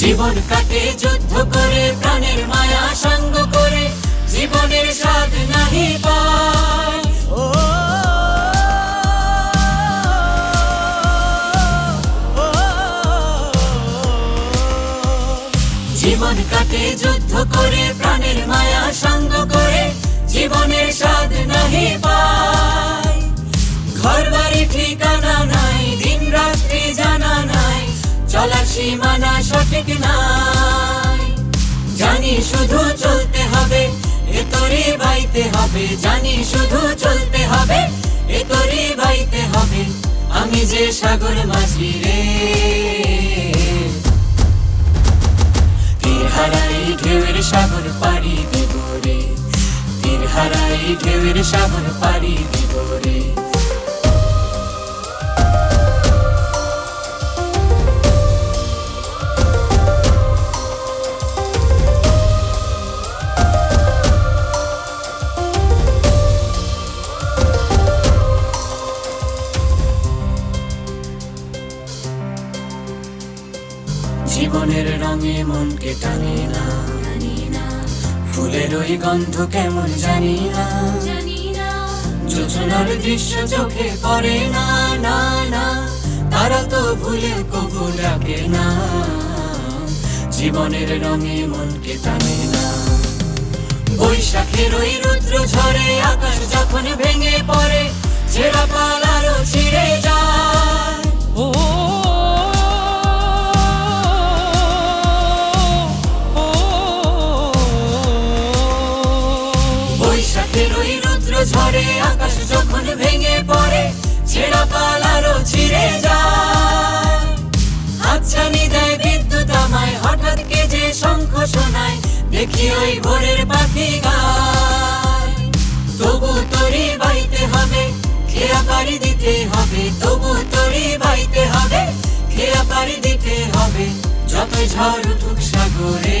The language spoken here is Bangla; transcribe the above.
জীবন কাটে, যুদ্ধ করে, প্রাণের মায়া সঙ্গ করে, জীবনের স্বাদ নাহি পায়। জীবন কাটে, যুদ্ধ করে, প্রাণের মায়া সঙ্গ করে, জীবনের স্বাদ নাহি পায়। ঘর বাড়ি ঠিকানা নাই দিন রাত্রি জানা নাই, চলার সীমানা সঠিক নাই। জানি শুধু চলতে হবে, এ তোরে বাইতে হবে। জানি শুধু চলতে হবে, এ তোরে বাইতে হবে। আমি যে সাগর মাঝি রে। তীর হারাই ঢেউয়ের সাগর পাড়ি দেব রে। তীর হারাই ঢেউয়ের সাগর পাড়ি দেব জীবনের রঙে মনকে টানে না। ফুলের ওই গন্ধ কেমন জানি না। যোজনার দৃশ্য চোখে পড়ে না না না। তারা তো ভুলে কবু ডাকে না। জীবনের রঙে মনকে টানে না। বৈশাখের ওই রুদ্র ঝরে আকাশ যখন ভেঙে পড়ে, ছেঁড়া পালারও ছিঁড়ে যায়। বৈশাখের রুদ্র ঝরে আকাশ যখন ভেঙে পড়ে, ছেঁড়া পালারও ছিঁড়ে যায়। হাতছানি দেয় বিদ্যুৎ আমায়, হঠাৎ কে যে শঙ্খ শোনায়, দেখি ওই ভোরের পাখি গায়। তবু তরি বাইতে হবে, খেয়া পাড়ি দিতে হবে, তবু তরি বাইতে হবে, খেয়া পাড়ি দিতে হবে, যতই ঝড় উঠুক সাগরে।